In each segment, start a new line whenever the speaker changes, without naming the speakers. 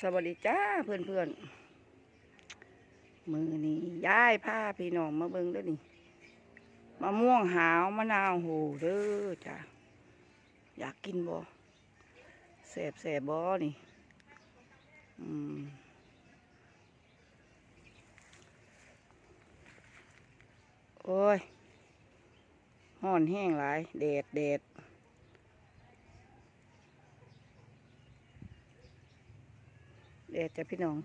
สวัสดีจ้าเพื่อนเพื่อนๆมือนี้ย้ายผ้าพี่น้องมาเบิ่งด้วยนี่มะม่วงหาวมะนาวโหเด้อจ้าอยากกินบ่แสบแสบบ่นี่อืมโอ้ยห้อนแห้งหลายแดดแดด เด็ดจ้ะพี่น้อง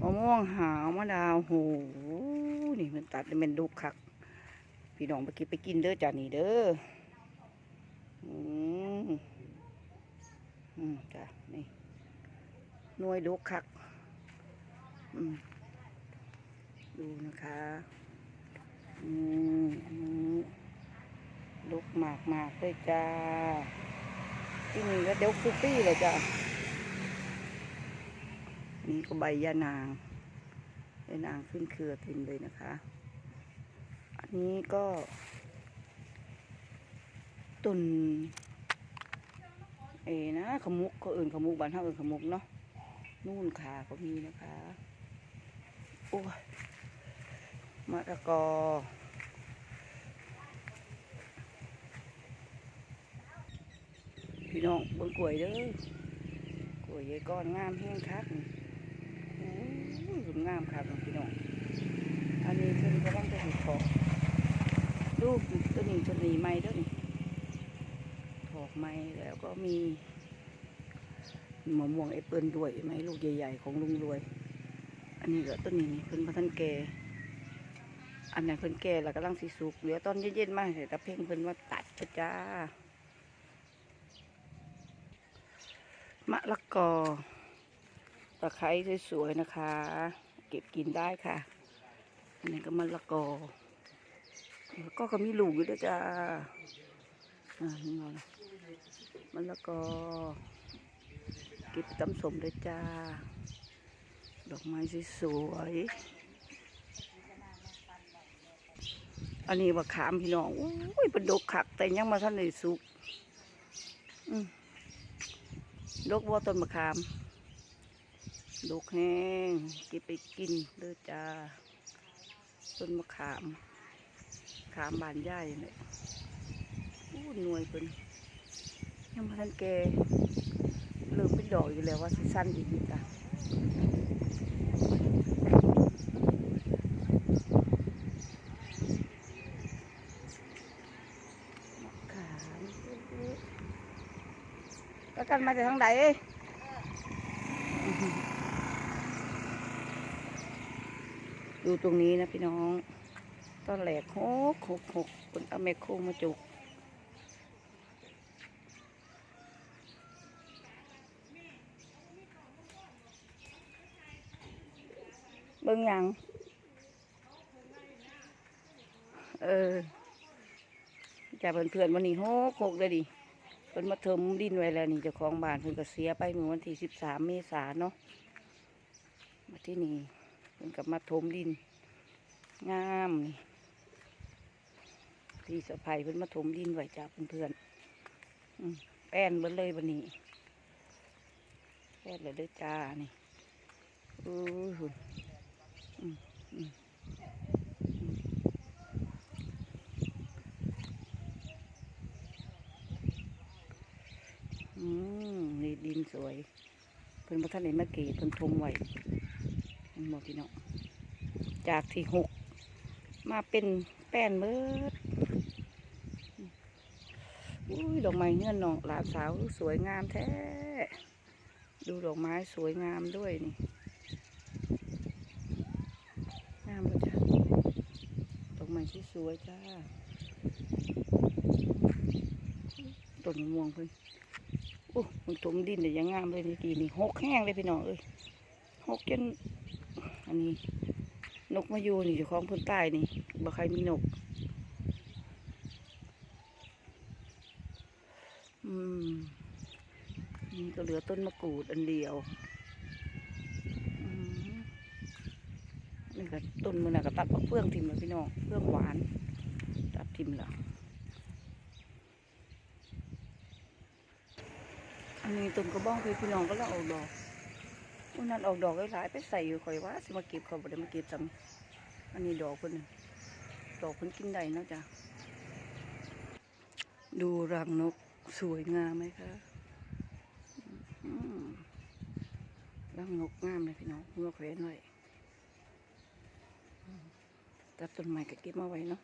มะม่วงหาวมะนาวโหนี่มันตัดได้เป็นดุกคัก พี่น้องไปกินไปกินเด้อจ้ะนี่เด้ออืมอืมจ้ะนี่หน่วยดุกคัก อืมดูนะคะอืมลุกมากมากเลยจ้าที่นี่ก็เดี๋ยวคุปปี้เลยจ้ะ นี่ก็ใบยานางยานางขึ้นเครือเต็มเลยนะคะ อันนี้ก็ตุนเอนะขมุกก็อื่นขมุกบ้านเท่าอื่นขมุกเนาะนู่นขาก็มีนะคะโอ้ยมะละกอพี่น้องเบิ่งกล้วยเด้อกล้วยยายก้อนงามแห้งคักนี่ สวยงามครับพี่น้อง อันนี้เพิ่นกำลังจะเห็ดถอกลูกตัวนี้ตัวนี้ไม้เด้วนี่ถอกไม้แล้วก็มีมะม่วงแอปเปิลด้วยไหมลูกใหญ่ๆของลุงรวย อันนี้ก็ตัวนี้เพิ่นพันแก่อันนั้นเพิ่นแก่แล้วกำลังสิสุกเหลือตอนเย็นๆมาใส่ตะเพ่งเพิ่นมาตัดจ้ะจ้ามะละกอ ตะไคร้สวยๆนะคะ เก็บกินได้ค่ะอันนี้ก็มะละกอแล้วก็ก็มีลูกอยู่ด้วยจ้าอ่านี่เอาละมะละกอเก็บตำสมด้วยจ้า ดอกไม้สวยๆอันนี้บะขามพี่น้องโอ้ยเป็นดกขักแต่ยังมาท่านในสุกดกวัวต้นมะขาม ดกแห้งเก็บไปกินเด้อจ้าต้นมะขาม ขามบานใหญ่เลยอู้หน่วยเป็นยังมาทันแกเริ่มเป็นดอกอยู่แล้วว่าสิสั้นอีกนิดจ้ะมะขามแล้วกันมาจากทางไหน ดูตรงนี้นะพี่น้องต้นแหลกหกหกหกคนเอาแมคโครมาจุก เบิ่งหยัง เออจ่าเพื่อนๆวันนี้หกหกเลยดิเพิ่นมาเทิมดินไว้แล้วนี่เจ้าของบ้านเพิ่นก็เสียไปเมื่อวันที่สิบสามเมษาเนาะมาที่นี่ เพิ่นกับมาถมดิน งามนี่พี่สะพายเพิ่นมาถมดินไว้จ้าเพื่อนๆอืมแป้นเบิดเลยวันนี้แป้นเลยด้อจ้านี่อู้หูอืมอืมอืมอืมนี่ดินสวย เพิ่นพระท่านเห็นเมื่อกี้เพิ่นทมไว้ ห็นบอกพี่น้องจากที่หกมาเป็นแป้นเบิดอุ้ยดอกไม้เงื่อนน้องหลานสาวสวยงามแท้ ดูดอกไม้สวยงามด้วยนี่งามเลยจ้ะดอกไม้ที่สวยจ้าต้นม่วงเพิ่นโอ้มันถมดินแต่ยังงามเลยเมื่อกี้นี่หกแห้งเลยพี่น้องเอ้ยหกจน อันนี้ นกมาอยู่นี่เจ้าของพื้นใต้นี่บ่ใครมีนก อืมนี่ก็เหลือต้นมะกรูดอันเดียวอืมนี่ก็ต้นมันน่ะก็ตัดเอาเฟื่องทิมแล้วพี่น้องเฟื่องหวาน ตัดทิมแล้วอันนี้ต้นกระบ้องพี่พี่น้องก็แล้วเอาดอก วันนั้นออกดอกหลายไปใส่อยู่ข่อยว่าสิมาเก็บเขาบ่ได้มาเก็บซ้ำอันนี้ดอกเพิ่นดอกเพิ่นกินได้นาะจ้ะดูรังนกสวยงามไหมคะรังนกงามเลยพี่น้องเมื่อแขวนไว้อืมตัดต้นไม้ก็เก็บมาไว้เนาะ